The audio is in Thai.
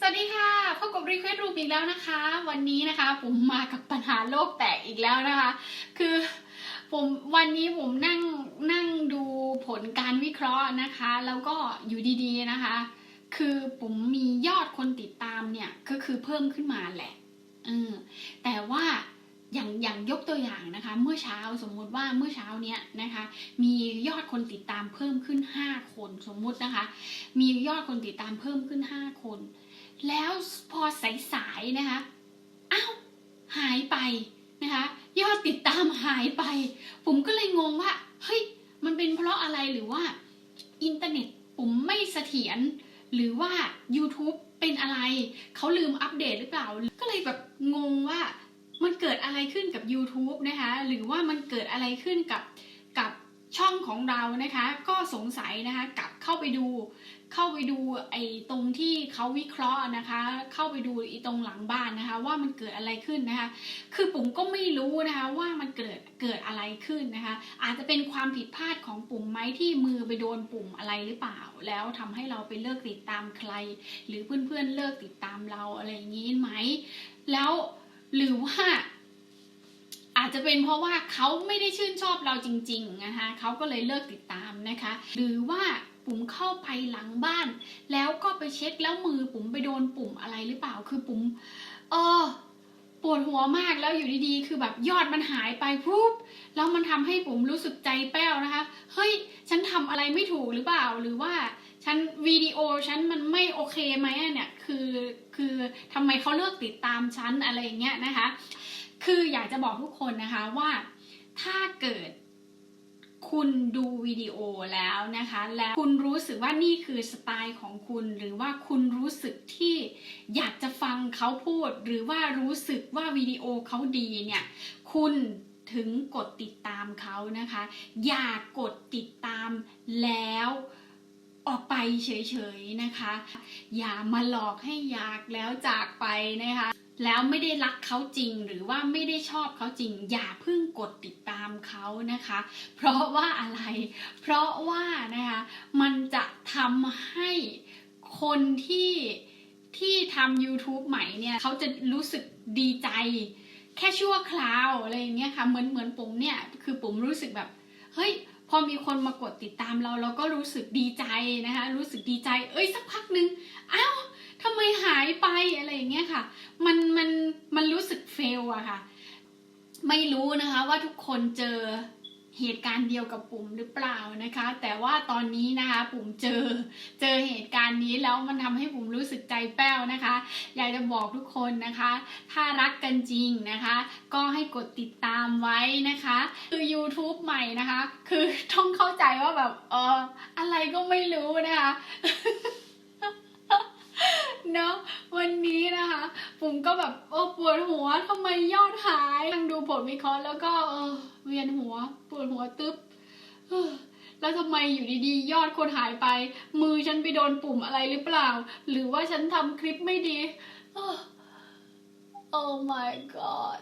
สวัสดีค่ะพบกับรีเควสต์รูปอีกแล้วนะคะ วันนี้นะคะผมมากับปัญหาโลกแตกอีกแล้วนะคะ คือผมวันนี้ผมนั่งนั่งดูผลการวิเคราะห์นะคะ แล้วก็อยู่ดีๆนะคะ คือผมมียอดคนติดตามเนี่ยก็คือเพิ่มขึ้นมาแหละเออแต่ว่าอย่างอย่างยกตัวอย่างนะคะ เมื่อเช้าสมมุติว่าเมื่อเช้าเนี้ยนะคะ มียอดคนติดตามเพิ่มขึ้น 5 คนสมมุตินะคะ มียอดคนติดตามเพิ่มขึ้น 5 คน แล้วพอสายๆนะคะอ้าวหายไปนะคะยอดติดตามหายไป ผมก็เลยงงว่าเฮ้ยมันเป็นเพราะอะไรหรือว่าอินเทอร์เน็ตผมไม่เสถียรหรือว่า YouTube เป็นอะไร เขาลืมอัปเดตหรือเปล่า ก็เลยแบบงงว่ามันเกิดอะไรขึ้นกับ YouTube นะคะ หรือว่ามันเกิดอะไรขึ้นกับกับช่องของเรานะคะ ก็สงสัยนะคะกับ เข้าไปดู เข้าไปดูไอ้ตรงที่เขาวิเคราะห์นะคะ เข้าไปดูไอ้ตรงหลังบ้านนะคะ ว่ามันเกิดอะไรขึ้นนะคะ คือผมก็ไม่รู้นะคะ ว่ามันเกิดเกิดอะไรขึ้นนะคะ อาจจะเป็นความผิดพลาดของปุ่มไหมที่มือไปโดนปุ่มอะไรหรือเปล่า แล้วทำให้เราไปเลิกติดตามใคร หรือเพื่อนๆเลิกติดตามเราอะไรอย่างนี้ไหม แล้วหรือว่าอาจจะเป็นเพราะว่าเขาไม่ได้ชื่นชอบเราจริง ๆ นะคะ เขาก็เลยเลิกติดตามนะคะ หรือว่า ปุ๋มเข้าไปหลังบ้าน แล้วก็ไปเช็คแล้วมือปุ๋มไปโดนปุ่มอะไรหรือเปล่าคือปุ๋มเออปวดหัวมากแล้วอยู่ดีๆ คือแบบยอดมันหายไปปุ๊บแล้วมันทำให้ปุ๋มรู้สึกใจแป้วนะคะเฮ้ยฉันทำอะไรไม่ถูกหรือเปล่าหรือว่าฉันวิดีโอฉันมันไม่โอเคไหมเนี่ยคือคือทำไมเขาเลิกติดตามฉันอะไรอย่างเงี้ยนะคะ คืออยากจะบอกทุกคนนะคะว่าถ้าเกิด คุณดูวิดีโอแล้วนะคะ แล้วคุณรู้สึกว่านี่คือสไตล์ของคุณ หรือว่าคุณรู้สึกที่อยากจะฟังเขาพูด หรือว่ารู้สึกว่าวิดีโอเขาดีเนี่ย คุณถึงกดติดตามเขานะคะ อย่ากดติดตามแล้วออกไปเฉยๆนะคะ อย่ามาหลอกให้อยากแล้วจากไปนะคะ แล้วไม่ได้รักเขาจริงหรือว่าไม่ได้ชอบเขาจริง อย่าเพิ่งกดติดตามเขานะคะ เพราะว่าอะไร เพราะว่านะคะมันจะทำให้คนที่ที่ทำ YouTube ใหม่เนี่ยเขาจะรู้สึกดีใจ แค่ชั่วคราวอะไรอย่างเงี้ยค่ะเหมือนเหมือนผมเนี่ยคือผมรู้สึกแบบเฮ้ยพอมีคนมากดติดตามเราเราก็รู้สึกดีใจนะคะรู้สึกดีใจ เอ้ยสักพักหนึ่งอ้าว ไมหายไปอะไรอย่างเงี้ยค่ะ มันมันมันรู้สึกเฟลอะค่ะ ไม่รู้นะคะว่าทุกคนเจอเหตุการณ์เดียวกับปุ่มหรือเปล่านะคะ แต่ว่าตอนนี้นะคะปุ่มเจอเจอเหตุการณ์นี้แล้วมันทำให้ปุ่มรู้สึกใจแป้วนะคะ อยากจะบอกทุกคนนะคะ ถ้ารักกันจริงนะคะ ก็ให้กดติดตามไว้นะคะ คือ YouTube ใหม่นะคะ คือต้องเข้าใจว่าแบบเอออะไรก็ไม่รู้นะคะ เนาะวันนี้นะคะผมก็แบบโอ้ปวดหัวทำไมยอดหายนั่งดูผลวิเคราะห์แล้วก็เออเวียนหัว ปวดหัวตึ๊บแล้วทำไมอยู่ดีๆ ยอดคนหายไป มือฉันไปโดนปุ่มอะไรหรือเปล่า หรือว่าฉันทำคลิปไม่ดีโอ้ Oh my god